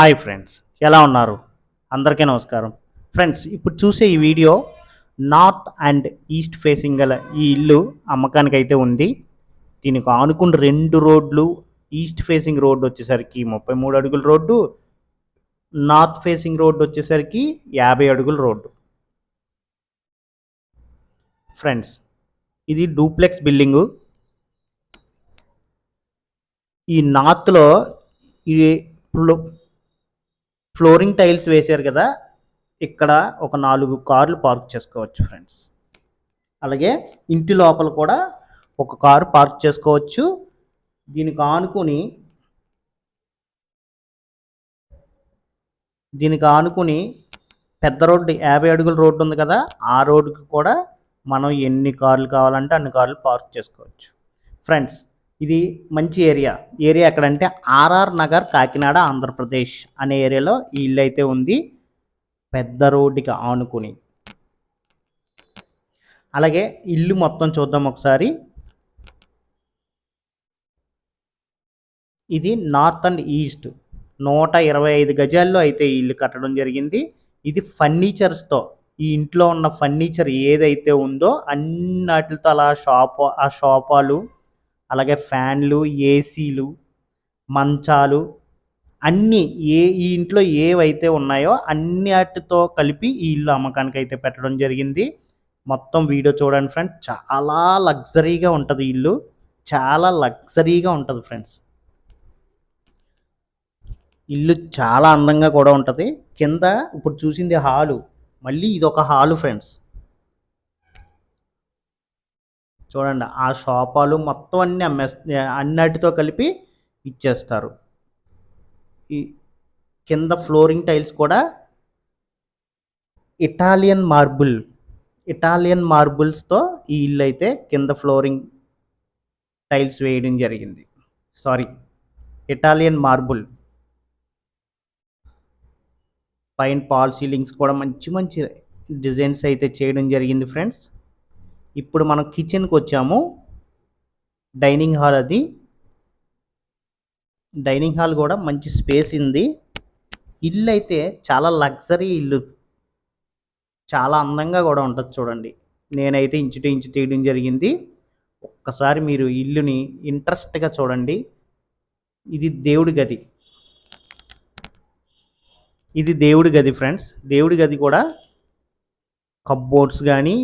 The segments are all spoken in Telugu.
హాయ్ ఫ్రెండ్స్ ఎలా ఉన్నారు? అందరికీ నమస్కారం. ఫ్రెండ్స్ ఇప్పుడు చూసే ఈ video north and east facing గల ఈ ఇల్లు అమ్మకానికి అయితే ఉంది. దీనికి ఆనుకున్న రెండు రోడ్లు ఈస్ట్ ఫేసింగ్ రోడ్డు వచ్చేసరికి ముప్పై మూడు అడుగుల రోడ్డు నార్త్ ఫేసింగ్ రోడ్డు వచ్చేసరికి యాభై అడుగుల రోడ్డు. ఫ్రెండ్స్ ఇది డూప్లెక్స్ బిల్డింగు. ఈ నార్త్లో ఈ ఫ్లోరింగ్ టైల్స్ వేశారు కదా ఇక్కడ ఒక నాలుగు కార్లు పార్క్ చేసుకోవచ్చు ఫ్రెండ్స్. అలాగే ఇంటి లోపల కూడా ఒక కారు పార్క్ చేసుకోవచ్చు. దీనికి ఆనుకుని దీనికి ఆనుకుని పెద్ద రోడ్డు యాభై అడుగుల రోడ్డు ఉంది కదా ఆ రోడ్డుకి కూడా మనం ఎన్ని కార్లు కావాలంటే అన్ని కార్లు పార్క్ చేసుకోవచ్చు. ఫ్రెండ్స్ ఇది మంచి ఏరియా. ఏరియా ఎక్కడంటే ఆర్ఆర్ నగర్ కాకినాడ ఆంధ్రప్రదేశ్ అనే ఏరియాలో ఈ ఇల్లు అయితే ఉంది. పెద్ద రోడ్డుకి ఆనుకుని. అలాగే ఇల్లు మొత్తం చూద్దాం ఒకసారి. ఇది నార్త్ అండ్ ఈస్ట్. నూట ఇరవై ఐదు గజాల్లో అయితే ఈ ఇల్లు కట్టడం జరిగింది. ఇది ఫర్నిచర్స్తో ఈ ఇంట్లో ఉన్న ఫర్నిచర్ ఏదైతే ఉందో అన్నిటితో అలా షాప్ ఆ షాపాలు అలాగే ఫ్యాన్లు ఏసీలు మంచాలు అన్నీ ఏ ఈ ఇంట్లో ఏవైతే ఉన్నాయో అన్నిటితో కలిపి ఈ ఇల్లు అమ్మకానికి అయితే పెట్టడం జరిగింది. మొత్తం వీడియో చూడండి ఫ్రెండ్స్. చాలా లగ్జరీగా ఉంటుంది ఇల్లు. చాలా లగ్జరీగా ఉంటుంది ఫ్రెండ్స్. ఇల్లు చాలా అందంగా కూడా ఉంటుంది. కింద ఇప్పుడు చూసింది హాలు. మళ్ళీ ఇది ఒక హాలు ఫ్రెండ్స్. చూడండి ఆ షోపాలు మొత్తం అన్ని అమ్మేస్ అన్నిటితో కలిపి ఇచ్చేస్తారు. ఈ కింద ఫ్లోరింగ్ టైల్స్ కూడా ఇటాలియన్ మార్బుల్ ఇటాలియన్ మార్బుల్స్తో ఈ ఇల్లు అయితే కింద ఫ్లోరింగ్ టైల్స్ వేయడం జరిగింది. Sorry Italian marble. పైన పాల్ సీలింగ్స్ కూడా మంచి మంచి డిజైన్స్ అయితే చేయడం జరిగింది ఫ్రెండ్స్. ఇప్పుడు మనం కిచెన్కి వచ్చాము. డైనింగ్ హాల్ అది. డైనింగ్ హాల్ కూడా మంచి స్పేస్ ఉంది. ఇల్లు అయితే చాలా లగ్జరీ ఇల్లు. చాలా అందంగా కూడా ఉంటుంది చూడండి. నేనైతే ఇంచుటి ఇంచు తీయడం జరిగింది. ఒక్కసారి మీరు ఇల్లుని ఇంట్రెస్ట్గా చూడండి. ఇది దేవుడి గది. ఇది దేవుడి గది ఫ్రెండ్స్ దేవుడి గది కూడా కప్బోర్డ్స్ కానీ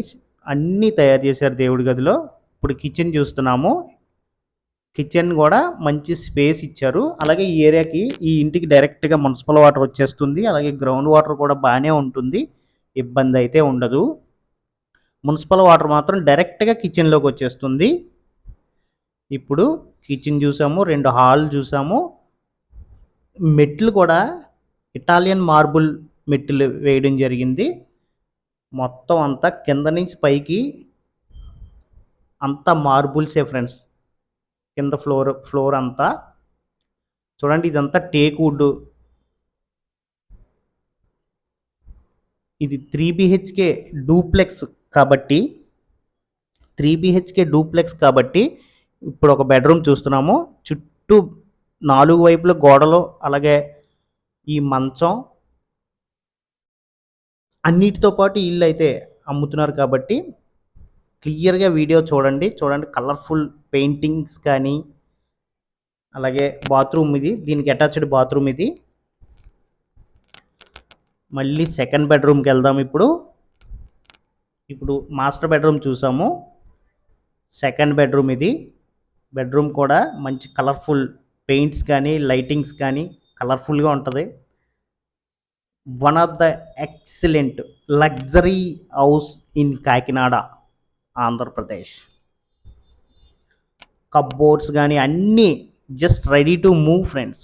అన్నీ తయారు చేశారు దేవుడి గదిలో. ఇప్పుడు కిచెన్ చూస్తున్నాము. కిచెన్ కూడా మంచి స్పేస్ ఇచ్చారు. అలాగే ఈ ఏరియాకి ఈ ఇంటికి డైరెక్ట్గా మున్సిపల్ వాటర్ వచ్చేస్తుంది. అలాగే గ్రౌండ్ వాటర్ కూడా బాగానే ఉంటుంది. ఇబ్బంది అయితే ఉండదు. మున్సిపల్ వాటర్ మాత్రం డైరెక్ట్గా కిచెన్లోకి వచ్చేస్తుంది. ఇప్పుడు కిచెన్ చూసాము. రెండు హాల్ చూసాము. మెట్లు కూడా ఇటాలియన్ మార్బుల్ మెట్లు వేయడం జరిగింది. మొత్తం అంతా కింద నుంచి పైకి అంతా మార్బుల్సే ఫ్రెండ్స్ కింద ఫ్లోర్ ఫ్లోర్ అంతా. చూడండి ఇదంతా టేక్ వుడ్ ఇది త్రీ బిహెచ్కే డూప్లెక్స్ కాబట్టి త్రీ బిహెచ్కే డూప్లెక్స్ కాబట్టి ఇప్పుడు ఒక బెడ్రూమ్ చూస్తున్నాము. చుట్టూ నాలుగు వైపుల గోడలు అలాగే ఈ మంచం అన్నిటితో పాటు ఇల్లు అయితే అమ్ముతున్నారు కాబట్టి క్లియర్గా వీడియో చూడండి. చూడండి కలర్ఫుల్ పెయింటింగ్స్ కానీ అలాగే బాత్రూమ్ ఇది. దీనికి అటాచ్డ్ బాత్రూమ్ ఇది. మళ్ళీ సెకండ్ బెడ్రూమ్కి వెళ్దాం ఇప్పుడు. ఇప్పుడు మాస్టర్ బెడ్రూమ్ చూసాము. సెకండ్ బెడ్రూమ్ ఇది. బెడ్రూమ్ కూడా మంచి కలర్ఫుల్ పెయింట్స్ కానీ లైటింగ్స్ కానీ కలర్ఫుల్గా ఉంటుంది. One of the excellent luxury house in Kakinada Andhra Pradesh cupboards కానీ అన్నీ just ready to move friends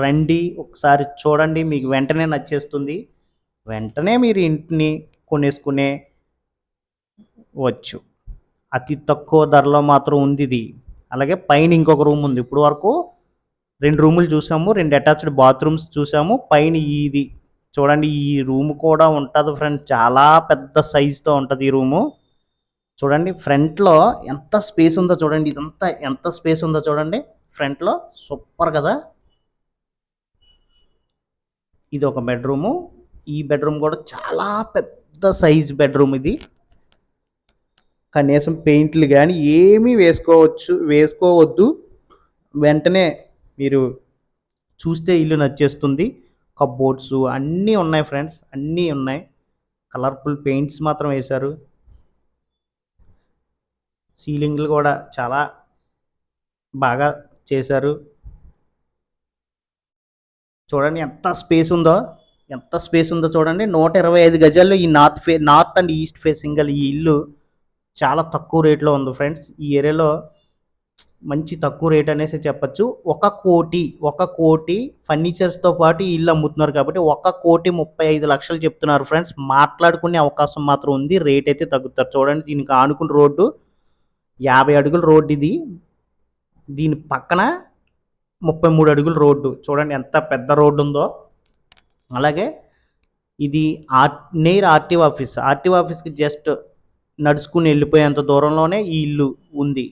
రండి ఒకసారి చూడండి మీకు వెంటనే నచ్చేస్తుంది. వెంటనే మీరు ఇంటిని కొనేసుకునే వచ్చు. అతి తక్కువ ధరలో మాత్రం ఉంది ఇది. అలాగే పైన ఇంకొక రూమ్ ఉంది. ఇప్పుడు వరకు రెండు రూములు చూసాము రెండు అటాచ్డ్ బాత్రూమ్స్ చూసాము. పైన ఇది చూడండి ఈ రూమ్ కూడా ఉంటుంది ఫ్రెండ్ చాలా పెద్ద సైజుతో ఉంటుంది ఈ రూము. చూడండి ఫ్రంట్లో ఎంత స్పేస్ ఉందో చూడండి. ఇదంతా ఎంత స్పేస్ ఉందో చూడండి. ఫ్రంట్లో సూపర్ కదా. ఇది ఒక బెడ్రూము. ఈ బెడ్రూమ్ కూడా చాలా పెద్ద సైజ్ బెడ్రూమ్ ఇది. కనీసం పెయింట్లు కానీ ఏమీ వేసుకోవచ్చు వేసుకోవద్దు. వెంటనే మీరు చూస్తే ఇల్లు నచ్చేస్తుంది. కబ్బోర్డ్స్ అన్నీ ఉన్నాయి ఫ్రెండ్స్ అన్నీ ఉన్నాయి. కలర్ఫుల్ పెయింట్స్ మాత్రం వేశారు. సీలింగ్లు కూడా చాలా బాగా చేశారు. చూడండి ఎంత స్పేస్ ఉందో ఎంత స్పేస్ ఉందో చూడండి. నూట ఇరవై ఐదు గజాల్లో ఈ నార్త్ ఫే నార్త్ అండ్ ఈస్ట్ ఫేసింగ్ గల ఈ ఇల్లు చాలా తక్కువ రేట్లో ఉంది ఫ్రెండ్స్. ఈ ఏరియాలో మంచి తక్కువ రేట్ అనేసి చెప్పచ్చు. ఒక కోటి ఒక కోటి ఫర్నిచర్స్తో పాటు ఇల్లు అమ్ముతున్నారు కాబట్టి ఒక కోటి ముప్పై ఐదు లక్షలు చెప్తున్నారు ఫ్రెండ్స్. మాట్లాడుకునే అవకాశం మాత్రం ఉంది. రేట్ అయితే తగ్గుతారు. చూడండి దీనికి ఆనుకున్న రోడ్డు యాభై అడుగుల రోడ్డు ఇది. దీని పక్కన ముప్పై మూడు అడుగుల రోడ్డు. చూడండి ఎంత పెద్ద రోడ్డు ఉందో. అలాగే ఇది ఆర్ నేర్ ఆర్టీఓ ఆఫీస్. ఆర్టీఓ ఆఫీస్కి జస్ట్ నడుచుకుని వెళ్ళిపోయేంత దూరంలోనే ఈ ఇల్లు ఉంది.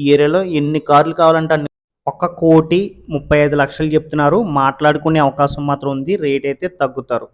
ఈ ఏరియాలో ఎన్ని కార్లు కావాలంటే అన్ని. ఒక కోటి ముప్పై ఐదు లక్షలు చెప్తున్నారు. మాట్లాడుకునే అవకాశం మాత్రం ఉంది. రేట్ అయితే తగ్గుతారు.